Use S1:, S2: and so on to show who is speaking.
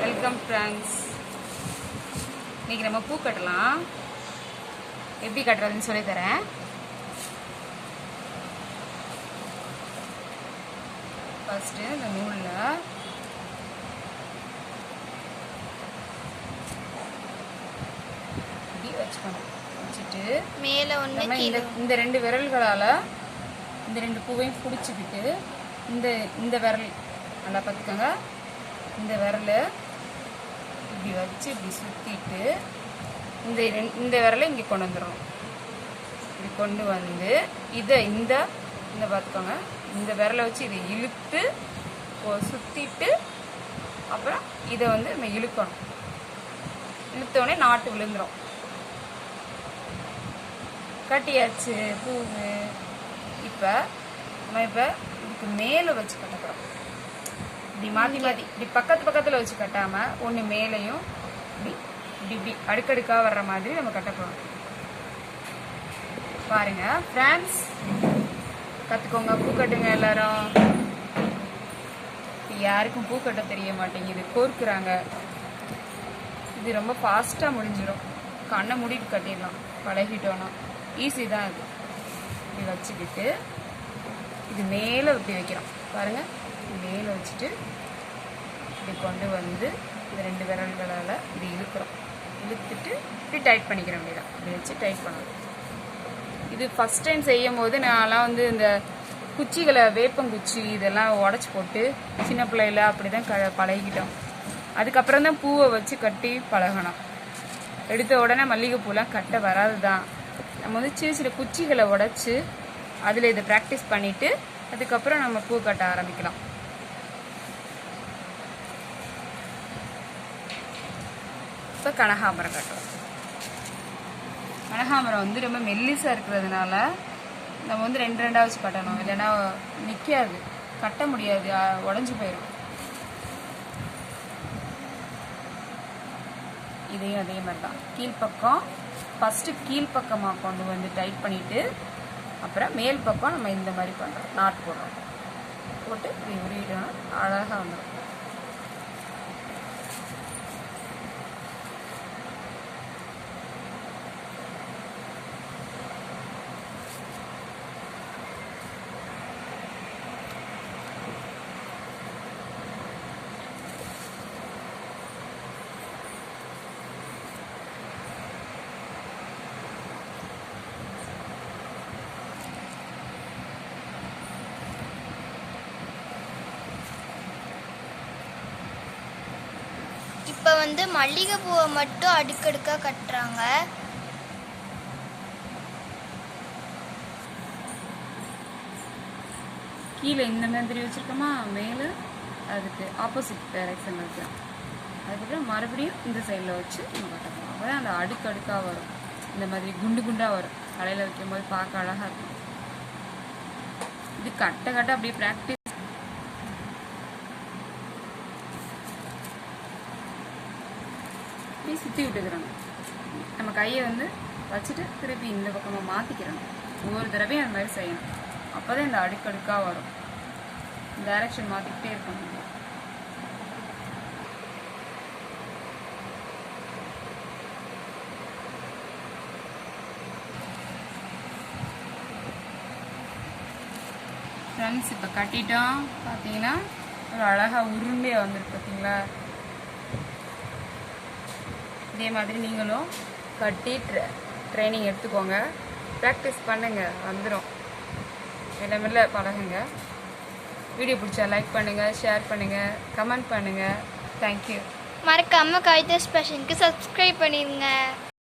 S1: Welcome friends இன்னைக்கு நம்ம பூ கட்டலாம். எப்படி கட்டுறதுன்னு சொல்லி தரேன். ஃபர்ஸ்ட்டு இந்த நூலில். இப்படி வச்சுக்கணும். வச்சுட்டு
S2: மேல
S1: நம்ம இந்த இந்த ரெண்டு விரல்களால் இந்த ரெண்டு பூவையும் பிடிச்சிக்கிட்டு இந்த இந்த விரல் நல்லா பார்த்துக்கோங்க. இந்த விரல் வச்சு இப்படி சுற்றிட்டு இந்த இந்த விரலை இங்கே கொண்டு வந்துடணும். இப்படி கொண்டு வந்து இதை இந்த இந்த பார்த்துக்கோங்க. இந்த விரலை வச்சு இதை இழுத்து சுற்றிட்டு அப்புறம் இதை வந்து நம்ம இழுக்கணும். இழுத்தோடனே நாட்டு விழுந்துரும். கட்டியாச்சு பூவு. இப்போ நம்ம இப்போ இதுக்கு மேலே வச்சு கட்டக்கிறோம் இப்படி மாற்றி மாற்றி இப்படி பக்கத்து பக்கத்தில் வச்சு கட்டாமல் ஒன்று மேலேயும் இப்படி இப்படி இப்படி அடுக்கடுக்காக வர்ற மாதிரி நம்ம கட்டப்போகிறோம் பாருங்க ஃப்ரெண்ட்ஸ் கற்றுக்கோங்க பூ கட்டுங்க எல்லாரும். யாருக்கும் பூ கட்ட தெரிய மாட்டேங்குது. கோர்க்குறாங்க. இது ரொம்ப ஃபாஸ்ட்டாக முடிஞ்சிடும் கண்ணை மூடிட்டு கட்டிடலாம். பழகிட்டோன்னா ஈஸி தான் இது இப்படி வச்சுக்கிட்டு இது மேலே இப்படி வைக்கிறோம். பாருங்க மேலே வச்சுட்டு இப்படி கொண்டு வந்து இந்த ரெண்டு விரல்களால் இப்படி இழுக்கிறோம். இழுத்துட்டு இப்படி டைட் பண்ணிக்கிற வேண்டியதான் இப்படி வச்சு டைட் பண்ணணும். இது ஃபஸ்ட் டைம் செய்யும் போது நான்லாம் வந்து இந்த குச்சிகளை வேப்பங்குச்சி இதெல்லாம் உடச்சி போட்டு சின்ன பிள்ளையில அப்படி தான் க பழகிட்டோம் அதுக்கப்புறம் தான் பூவை வச்சு கட்டி பழகணும். எடுத்த உடனே மல்லிகைப்பூலாம் கட்ட வராது தான் நம்ம வந்து சின்ன சின்ன குச்சிகளை உடச்சி அதில் இதை ப்ராக்டிஸ் பண்ணிவிட்டு அதுக்கப்புறம் நம்ம பூ கட்ட ஆரம்பிக்கலாம். இப்போ கனகாமரம் கட்டுறோம் கனகாமரம் வந்து ரொம்ப மெல்லிசாக இருக்கிறதுனால நம்ம வந்து ரெண்டு ரெண்டாவது வச்சு கட்டணும். இல்லைன்னா நிற்காது கட்ட முடியாது. உடஞ்சி போயிடும் இதையும் அதே மாதிரி தான் கீழ்ப்பக்கம் ஃபஸ்ட்டு கீழ்ப்பக்கமாக கொண்டு வந்து டைட் பண்ணிவிட்டு அப்புறம் மேல் பக்கம் நம்ம இந்த மாதிரி பண்ணுறோம் நாட் போடுறோம். போட்டு இப்படி உருவிட்டோம்னா அழகாக வந்துடும்
S2: இப்போ வந்து மல்லிகை பூவை மட்டும் அடுக்கடுக்காக கட்டுறாங்க.
S1: கீழே இந்த மாதிரி வச்சுருக்கோமா? மேலே அதுக்கு ஆப்போசிட் டைரக்ஷன் வைக்கலாம் அதுக்கப்புறம் மறுபடியும் இந்த சைடில் வச்சு நம்ம கட்டணும். அப்போ தான் அந்த அடுக்கு அடுக்காக வரும். இந்த மாதிரி குண்டு குண்டாக வரும். கடையில் வைக்கும் போது பார்க்க அழகாக இருக்கும். இது கட்ட கட்ட அப்படியே ப்ராக்டிஸ் திருப்பி சுற்றி விட்டுக்கிறணும் நம்ம கையை வந்து வச்சுட்டு திருப்பி இந்த பக்கமாக மாற்றிக்கிறணும் ஒவ்வொரு தடவையும் அந்த மாதிரி செய்யணும். அப்போ தான் இந்த அடுக்கடுக்காக வரும். டைரக்ஷன் மாற்றிக்கிட்டே இருக்கணும். ஃப்ரெண்ட்ஸ் இப்போ கட்டிட்டோம். பார்த்தீங்கன்னா ஒரு அழகாக உருண்டையாக வந்துருக்கு பார்த்தீங்களா இதே மாதிரி நீங்களும் கட்டி ட்ரைனிங் எடுத்துக்கோங்க. ப்ராக்டிஸ் பண்ணுங்கள் வந்துடும் மெல்ல பழகுங்க. வீடியோ பிடிச்சா லைக் பண்ணுங்கள் ஷேர் பண்ணுங்கள் கமெண்ட் பண்ணுங்கள் தேங்க்யூ
S2: மறக்காம கவிதா ஸ்பெஷலுக்கு சப்ஸ்கிரைப் பண்ணிடுங்க